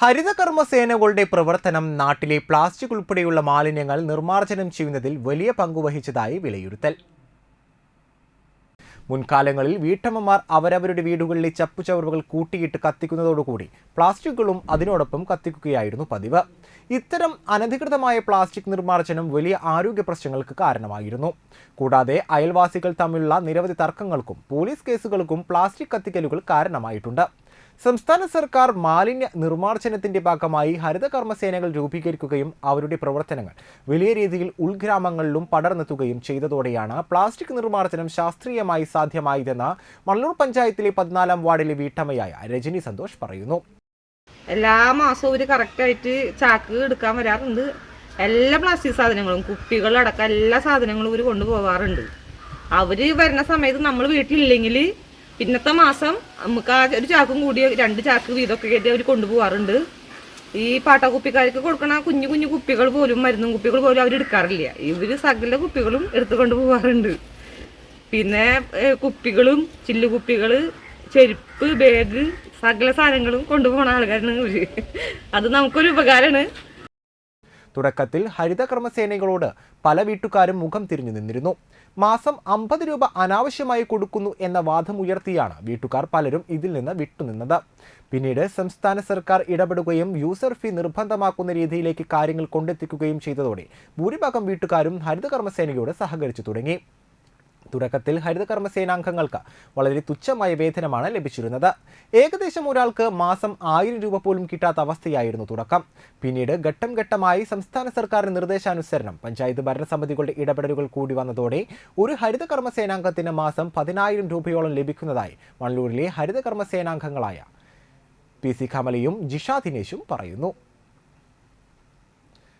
ഹരിതകർമ്മ സേനകളുടെ പ്രവർത്തനം നാട്ടിലെ പ്ലാസ്റ്റിക് ഉൾപ്പെടെയുള്ള മാലിന്യങ്ങൾ നിർമ്മാർജനം ചെയ്യുന്നതിൽ വലിയ പങ്കുവഹിച്ചതായി വിലയിരുത്തൽ. മുൻകാലങ്ങളിൽ വീട്ടമ്മമാർ അവരവരുടെ വീടുകളിലെ ചപ്പുചവറുകൾ കൂട്ടിയിട്ട് കത്തിക്കുന്നതോടുകൂടി പ്ലാസ്റ്റിക്കുകളും അതിനോടൊപ്പം കത്തിക്കുകയായിരുന്നു പതിവ്. ഇത്തരം അനധികൃതമായ പ്ലാസ്റ്റിക് നിർമ്മാർജനം വലിയ ആരോഗ്യ പ്രശ്നങ്ങൾക്ക് കാരണമായിരുന്നു. കൂടാതെ അയൽവാസികൾ തമ്മിലുള്ള നിരവധി തർക്കങ്ങൾക്കും പോലീസ് കേസുകൾക്കും പ്ലാസ്റ്റിക് കത്തിക്കലുകൾ കാരണമായിട്ടുണ്ട്. സംസ്ഥാന സർക്കാർ മാലിന്യ നിർമ്മാർജനത്തിന്റെ ഭാഗമായി ഹരിത കർമ്മസേനകൾ രൂപീകരിക്കുകയും അവരുടെ പ്രവർത്തനങ്ങൾ വലിയ രീതിയിൽ ഉൾഗ്രാമങ്ങളിലും പടർന്നെത്തുകയും ചെയ്തതോടെയാണ് പ്ലാസ്റ്റിക് നിർമ്മാർജനം ശാസ്ത്രീയമായി സാധ്യമായതെന്ന് മള്ളൂർ പഞ്ചായത്തിലെ പതിനാലാം വാർഡിലെ വീട്ടമ്മയായ രജനി സന്തോഷ് പറയുന്നു. എല്ലാ മാസവും ഒരു കറക്റ്റായിട്ട് ചാക്ക് എടുക്കാൻ വരാറുണ്ട്. എല്ലാ പ്ലാസ്റ്റിക് സാധനങ്ങളും കുപ്പികളടക്കം എല്ലാ സാധനങ്ങളും ഇവർ കൊണ്ടുപോകാറുണ്ട് അവർ വരുന്ന സമയത്ത് നമ്മൾ വീട്ടിലില്ലെങ്കിൽ പിന്നത്തെ മാസം നമുക്ക് ആ ഒരു ചാക്കും കൂടി രണ്ട് ചാക്ക് വീതമൊക്കെ കയറ്റി അവർ കൊണ്ടുപോകാറുണ്ട് ഈ പാട്ടക്കുപ്പിക്കാർക്ക് കൊടുക്കണ കുഞ്ഞു കുഞ്ഞു കുപ്പികൾ പോലും മരുന്നും കുപ്പികൾ പോലും അവർ എടുക്കാറില്ല. ഇവർ സകല കുപ്പികളും എടുത്തുകൊണ്ട് പോകാറുണ്ട് പിന്നെ കുപ്പികളും ചില്ലു കുപ്പികൾ ചെരുപ്പ് ബാഗ് സകല സാധനങ്ങളും കൊണ്ടുപോകുന്ന ആൾക്കാരാണ് അത് നമുക്കൊരു ഉപകാരമാണ് തുടക്കത്തിൽ ഹരിതകർമ്മസേനകളോട് പല വീട്ടുകാരും മുഖം തിരിഞ്ഞു നിന്നിരുന്നു. മാസം അമ്പത് രൂപ അനാവശ്യമായി കൊടുക്കുന്നു എന്ന വാദമുയർത്തിയാണ് വീട്ടുകാർ പലരും ഇതിൽ നിന്ന് വിട്ടുനിന്നത്. പിന്നീട് സംസ്ഥാന സർക്കാർ ഇടപെടുകയും യൂസർ ഫീ നിർബന്ധമാക്കുന്ന രീതിയിലേക്ക് കാര്യങ്ങൾ കൊണ്ടെത്തിക്കുകയും ചെയ്തതോടെ ഭൂരിഭാഗം വീട്ടുകാരും ഹരിതകർമ്മസേനയോട് സഹകരിച്ചു തുടങ്ങി. തുടക്കത്തിൽ ഹരിതകർമ്മസേനാംഗങ്ങൾക്ക് വളരെ തുച്ഛമായ വേതനമാണ് ലഭിച്ചിരുന്നത്. ഏകദേശം ഒരാൾക്ക് മാസം ആയിരം രൂപ പോലും കിട്ടാത്ത അവസ്ഥയായിരുന്നു തുടക്കം. പിന്നീട് ഘട്ടം ഘട്ടമായി സംസ്ഥാന സർക്കാരിന്റെ നിർദ്ദേശാനുസരണം പഞ്ചായത്ത് ഭരണസമിതികളുടെ ഇടപെടലുകൾ കൂടി വന്നതോടെ ഒരു ഹരിതകർമ്മസേനാംഗത്തിന് മാസം പതിനായിരം രൂപയോളം ലഭിക്കുന്നതായി മണ്ണൂരിലെ ഹരിതകർമ്മസേനാംഗങ്ങളായ പി സി കമലയും ജിഷ ദിനേശും പറയുന്നു.